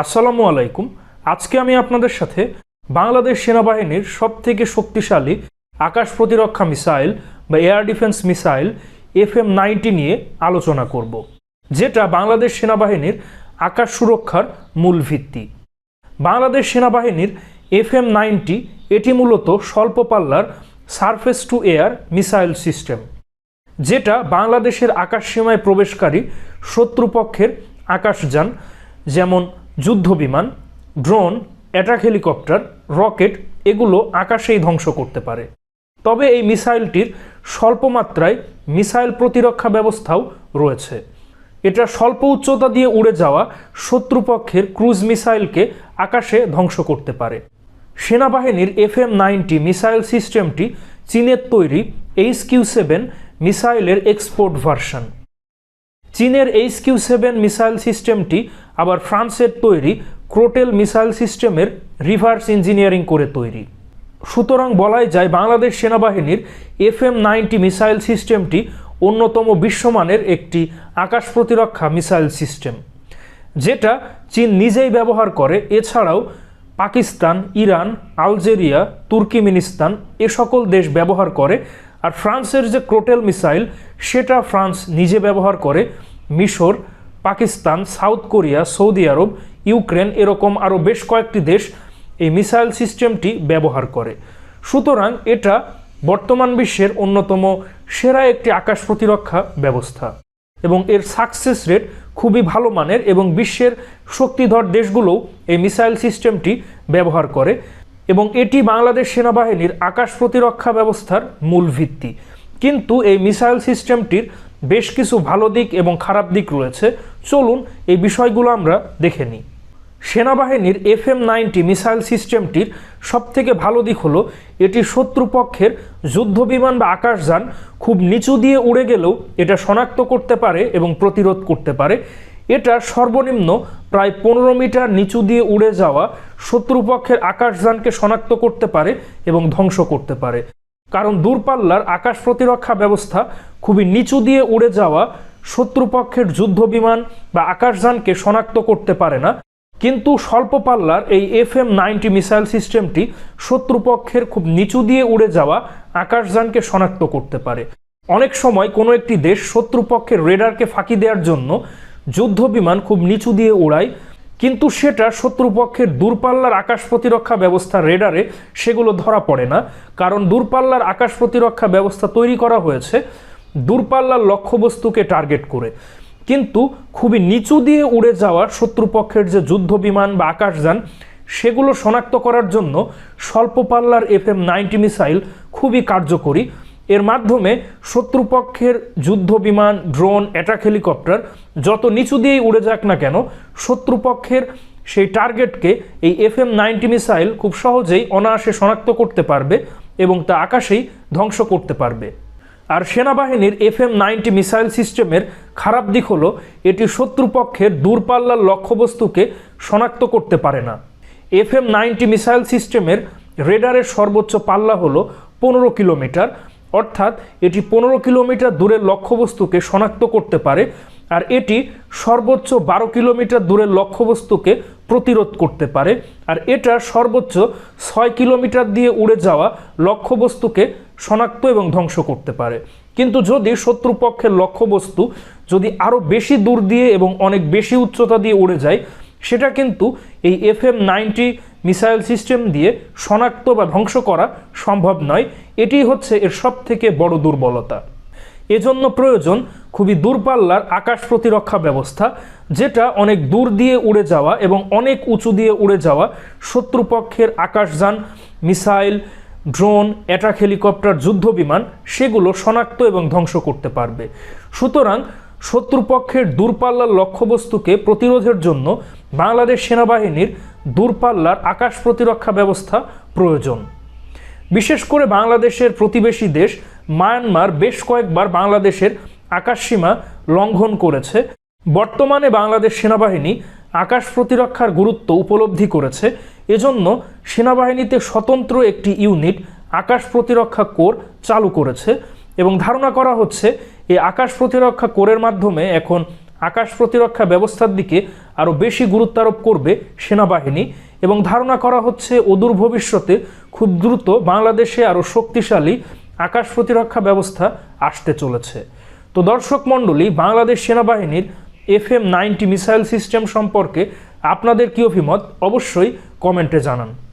আসসালামু আলাইকুম। আজকে আমি আপনাদের সাথে বাংলাদেশ সেনাবাহিনীর সবথেকে শক্তিশালী আকাশ প্রতিরক্ষা মিসাইল বা air defence missile F M ninety নিয়ে আলোচনা করব, যেটা বাংলাদেশ সেনাবাহিনীর আকাশ সুরক্ষার মূল ভিত্তি। বাংলাদেশ সেনাবাহিনীর এফ এম নাইনটি এটি মূলত স্বল্প পাল্লার surface to air missile system, যেটা বাংলাদেশের আকাশ সীমায় প্রবেশকারী শত্রুপক্ষের আকাশযান, যেমন যুদ্ধবিমান, ড্রোন, অ্যাটাক হেলিকপ্টার, রকেট, এগুলো আকাশেই ধ্বংস করতে পারে। তবে এই মিসাইলটির স্বল্প মাত্রায় মিসাইল প্রতিরক্ষা ব্যবস্থাও রয়েছে। এটা স্বল্প উচ্চতা দিয়ে উড়ে যাওয়া শত্রুপক্ষের ক্রুজ মিসাইলকে আকাশে ধ্বংস করতে পারে। সেনাবাহিনীর এফ এম নাইনটি মিসাইল সিস্টেমটি চীনের তৈরি এইচ কিউ সেভেন মিসাইলের এক্সপোর্ট ভার্সন। চীনের এইচ কিউ সেভেন মিসাইল সিস্টেমটি আবার ফ্রান্সের তৈরি ক্রোটেল মিসাইল সিস্টেমের রিভার্স ইঞ্জিনিয়ারিং করে তৈরি। সুতরাং বলাই যায় বাংলাদেশ সেনাবাহিনীর এফ এম নাইনটি মিসাইল সিস্টেমটি অন্যতম বিশ্বমানের একটি আকাশ প্রতিরক্ষা মিসাইল সিস্টেম, যেটা চীন নিজেই ব্যবহার করে। এছাড়াও পাকিস্তান, ইরান, আলজেরিয়া, তুর্কিমিনিস্তান এ সকল দেশ ব্যবহার করে। আর ফ্রান্সের যে ক্রোটেল মিসাইল, সেটা ফ্রান্স নিজে ব্যবহার করে। মিশর Pakistan, South Korea, Saudi Arab, Ukraine এরকম আরও বেশ কয়েকটি দেশ এই মিসাইল সিস্টেমটি ব্যবহার করে। সুতরাং এটা বর্তমান বিশ্বের অন্যতম সেরা একটি আকাশ প্রতিরক্ষা ব্যবস্থা এবং এর সাকসেস রেট খুবই ভালো মানের এবং বিশ্বের শক্তিধর দেশগুলোও এই মিসাইল সিস্টেমটি ব্যবহার করে এবং এটি বাংলাদেশ সেনাবাহিনীর আকাশ প্রতিরক্ষা ব্যবস্থার মূল ভিত্তি। কিন্তু এই মিসাইল সিস্টেমটির বেশ কিছু ভালো দিক এবং খারাপ দিক রয়েছে। চলুন এই বিষয়গুলো আমরা দেখে নিই। সেনাবাহিনীর এফ এম নাইনটি মিসাইল সিস্টেমটির সবথেকে ভালো দিক হলো, এটি শত্রুপক্ষের যুদ্ধবিমান বা আকাশযান খুব নিচু দিয়ে উড়ে গেলেও এটা শনাক্ত করতে পারে এবং প্রতিরোধ করতে পারে। এটা সর্বনিম্ন প্রায় পনেরো মিটার নিচু দিয়ে উড়ে যাওয়া শত্রুপক্ষের আকাশযানকে শনাক্ত করতে পারে এবং ধ্বংস করতে পারে। কারণ দূরপাল্লার আকাশ প্রতিরক্ষা ব্যবস্থা খুবই নিচু দিয়ে উড়ে যাওয়া শত্রুপক্ষের যুদ্ধবিমান বা আকাশযানকে শনাক্ত করতে পারে না। কিন্তু স্বল্প পাল্লার এই এফ এম নাইনটি মিসাইল সিস্টেমটি শত্রুপক্ষের খুব নিচু দিয়ে উড়ে যাওয়া আকাশযানকে শনাক্ত করতে পারে। অনেক সময় কোনো একটি দেশ শত্রুপক্ষের রেডারকে ফাঁকি দেওয়ার জন্য যুদ্ধ বিমান খুব নিচু দিয়ে উড়ায়। কিন্তু সেটা শত্রুপক্ষের দূরপাল্লার আকাশ প্রতিরক্ষা ব্যবস্থা রেডারে সেগুলো ধরা পড়ে না। কারণ দূরপাল্লার আকাশ প্রতিরক্ষা ব্যবস্থা তৈরি করা হয়েছে দূরপাল্লার লক্ষ্যবস্তুকে টার্গেট করে। কিন্তু খুবই নিচু দিয়ে উড়ে যাওয়া শত্রুপক্ষের যে যুদ্ধ বিমান বা আকাশযান সেগুলো শনাক্ত করার জন্য স্বল্প পাল্লার এফ এম নাইনটি মিসাইল খুবই কার্যকরী। এর মাধ্যমে শত্রুপক্ষের যুদ্ধ বিমান, ড্রোন, অ্যাটাক হেলিকপ্টার যত নিচু দিয়েই উড়ে যাক না কেন, শত্রুপক্ষের সেই টার্গেটকে এই এফ এম নাইনটি মিসাইল খুব সহজেই অনায়াসে শনাক্ত করতে পারবে এবং তা আকাশেই ধ্বংস করতে পারবে। আর সেনাবাহিনীর এফ এম নাইনটি মিসাইল সিস্টেমের খারাপ দিক হলো, এটি শত্রুপক্ষের দূরপাল্লার লক্ষ্যবস্তুকে শনাক্ত করতে পারে না। এফ এম নাইনটি মিসাইল সিস্টেমের রেডারের সর্বোচ্চ পাল্লা হলো পনেরো কিলোমিটার অর্থাৎ এটি পনেরো কিলোমিটার দূরের লক্ষ্যবস্তুকে শনাক্ত করতে পারে আর এটি সর্বোচ্চ বারো কিলোমিটার দূরের লক্ষ্যবস্তুকে প্রতিরোধ করতে পারে আর এটা সর্বোচ্চ ছয় কিলোমিটার দিয়ে উড়ে যাওয়া লক্ষ্যবস্তুকে শনাক্ত এবং ধ্বংস করতে পারে। কিন্তু যদি শত্রুপক্ষের লক্ষ্যবস্তু যদি আরও বেশি দূর দিয়ে এবং অনেক বেশি উচ্চতা দিয়ে উড়ে যায় সেটা কিন্তু এই F M ninety missile system দিয়ে শনাক্ত বা ধ্বংস করা সম্ভব নয়। এটি হচ্ছে এর সব থেকে বড় দুর্বলতা। এজন্য প্রয়োজন খুবই দূরপাল্লার আকাশ প্রতিরক্ষা ব্যবস্থা, যেটা অনেক দূর দিয়ে উড়ে যাওয়া এবং অনেক উঁচু দিয়ে উড়ে যাওয়া শত্রুপক্ষের আকাশযান, মিসাইল, ড্রোন, অ্যাটাক হেলিকপ্টার যুদ্ধ বিমান সেগুলো শনাক্ত এবং ধ্বংস করতে পারবে। সুতরাং শত্রুপক্ষের দূরপাল্লার লক্ষ্যবস্তুকে প্রতিরোধের জন্য বাংলাদেশ সেনাবাহিনীর দূরপাল্লার আকাশ প্রতিরক্ষা ব্যবস্থা প্রয়োজন। বিশেষ করে বাংলাদেশের প্রতিবেশী দেশ মায়ানমার বেশ কয়েকবার বাংলাদেশের আকাশসীমা লঙ্ঘন করেছে। বর্তমানে বাংলাদেশ সেনাবাহিনী আকাশ প্রতিরক্ষার গুরুত্ব উপলব্ধি করেছে। এজন্য সেনাবাহিনীতে স্বতন্ত্র একটি ইউনিট আকাশ প্রতিরক্ষা কোর চালু করেছে। এবং ধারণা করা হচ্ছে এই আকাশ প্রতিরক্ষা কোরের মাধ্যমে এখন আকাশ প্রতিরক্ষা ব্যবস্থার দিকে আরও বেশি গুরুত্ব আরোপ করবে সেনাবাহিনী এবং ধারণা করা হচ্ছে অদূর ভবিষ্যতে খুব দ্রুত বাংলাদেশে আরও শক্তিশালী আকাশ প্রতিরক্ষা ব্যবস্থা আসতে চলেছে। তো দর্শক মণ্ডলী, বাংলাদেশ সেনাবাহিনীর F M ninety missile system সম্পর্কে আপনাদের কী অভিমত? অবশ্যই কমেন্টে জানান।